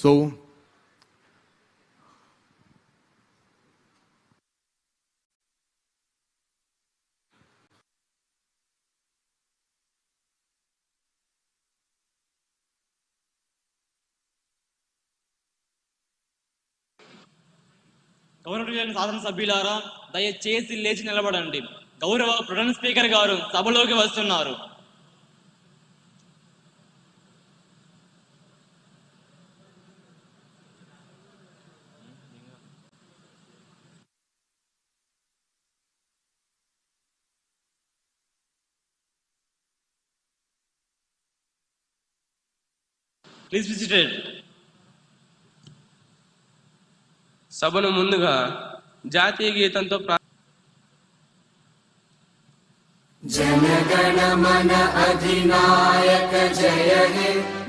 So, గౌరవ శాసనసభ్యులారా దయచేసి లేచి నిలబడండి. గౌరవ ప్రధాన స్పీకర్ గారు సభలోకి వస్తున్నారు. ప్లీజ్ విజిటెడ్ సభను ముందుగా జాతీయ గీతంతో జనగణ మన అధినాయక జయ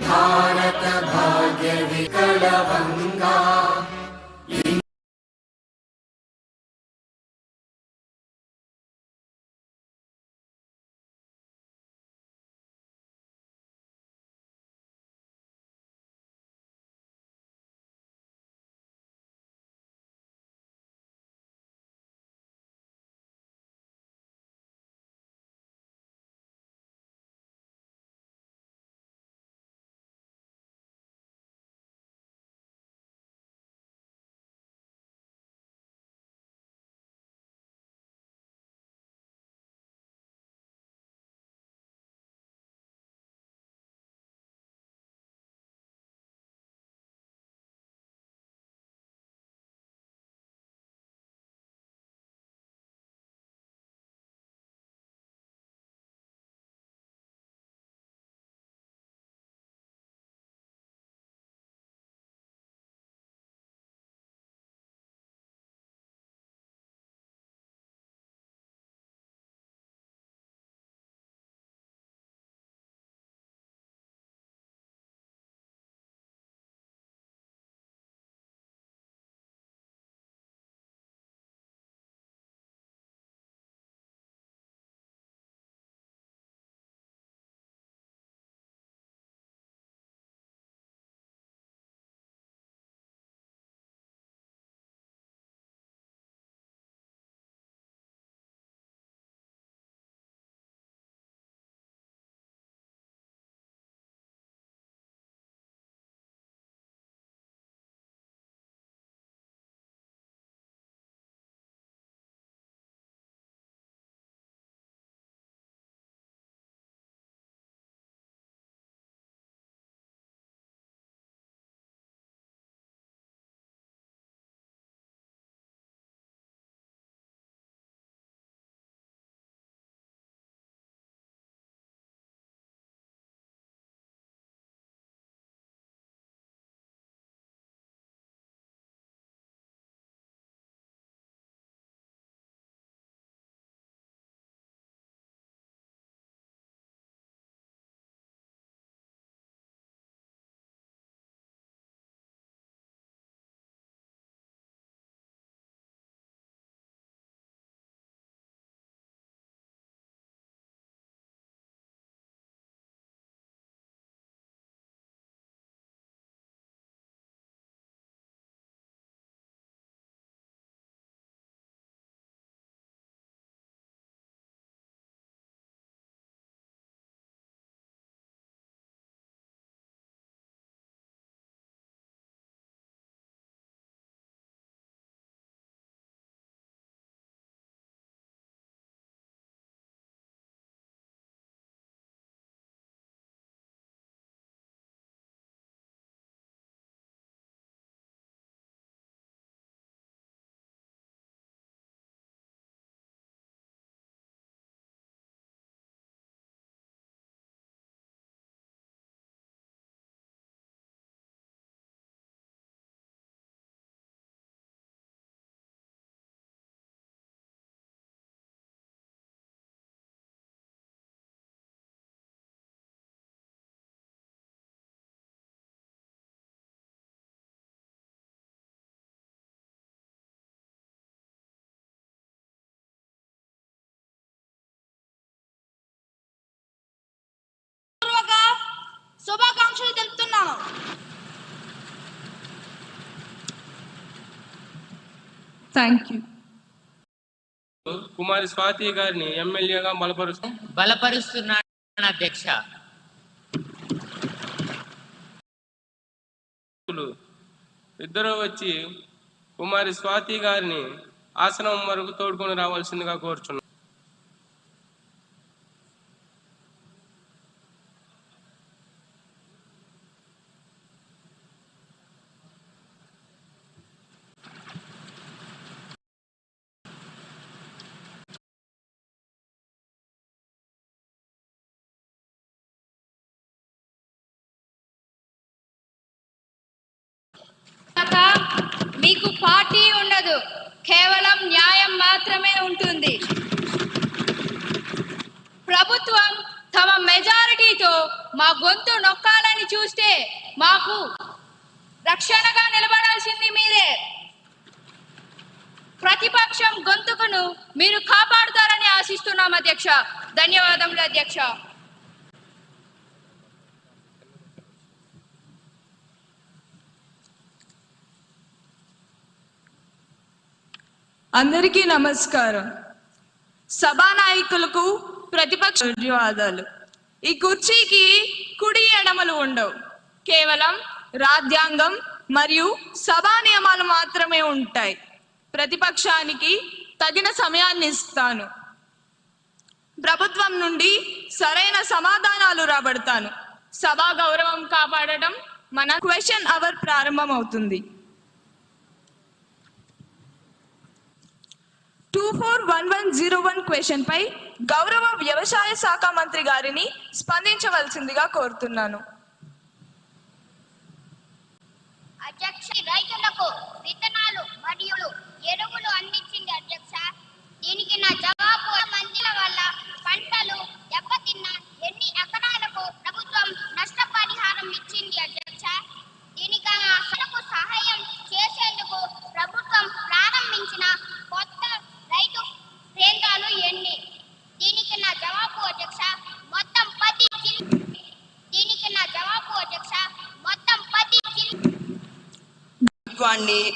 భారత భాగ్య వికలవంగా శుభాకాంక్షలు తెలుపుతున్నాను. థ్యాంక్ యూ కుమారి స్వాతి గారిని ఎమ్మెల్యేగా బలపరుస్తూ. బలపరుస్తున్నాను అధ్యక్ష. ఇద్దరు వచ్చి కుమారి స్వాతి గారిని ఆసనం వరకు తోడుకొని రావాల్సిందిగా కోరుచున్నారు మీకు పార్టీ ఉండదు. కేవలం న్యాయం మాత్రమే ఉంటుంది. ప్రభుత్వం తమ మెజారిటీతో మా గొంతు నొక్కాలని చూస్తే మాకు రక్షణగా నిలబడాల్సింది మీరే. ప్రతిపక్షం గొంతుకును మీరు కాపాడుతారని ఆశిస్తున్నాం అధ్యక్ష. ధన్యవాదములు అధ్యక్ష. అందరికీ నమస్కారం. సభానాయకులకు ప్రతిపక్ష ధన్యవాదాలు. ఈ కుర్చీకి కుడి ఎడమలు ఉండవు. కేవలం రాజ్యాంగం మరియు సభా నియమాలు మాత్రమే ఉంటాయి. ప్రతిపక్షానికి తగిన సమయాన్ని ఇస్తాను. ప్రభుత్వం నుండి సరైన సమాధానాలు రాబడతాను. సభా గౌరవం కాపాడటం మన క్వశ్చన్ అవర్ ప్రారంభమవుతుంది. Four one one zero one question పై గౌరవ వ్యవసాయ శాఖ మంత్రి గారిని స్పందించవలసిందిగా కోరుతున్నాను. అధ్యక్ష రైతులకు విత్తనాలు మరియు ఎరువులు అందించింది అధ్యక్ష. దీనికి నా జవాబు మందుల వల్ల పంటలు దెబ్బతిన్న ప్రభుత్వాన్ని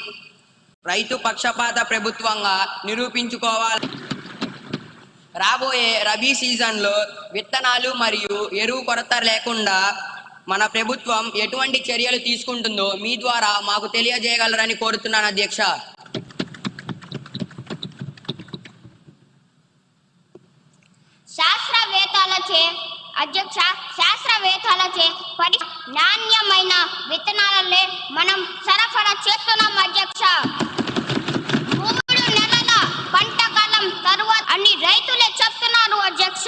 రైతు పక్షపాత ప్రభుత్వంగా నిరూపించుకోవాలి. రాబోయే రబీ సీజన్లో విత్తనాలు మరియు ఎరువు కొరత లేకుండా మన ప్రభుత్వం ఎటువంటి చర్యలు తీసుకుంటుందో మీ ద్వారా మాకు తెలియజేయగలరని కోరుతున్నాను అధ్యక్ష. శాస్త్రవేత్తలచే అధ్యక్ష వేతలచే పడి నాణ్యమైన విత్తనాలనే మనం సరఫరా చేస్తున్నాం అధ్యక్ష. మూడు నెలల పంట కాలం తరువాత అని రైతులే చెప్తున్నారు అధ్యక్ష.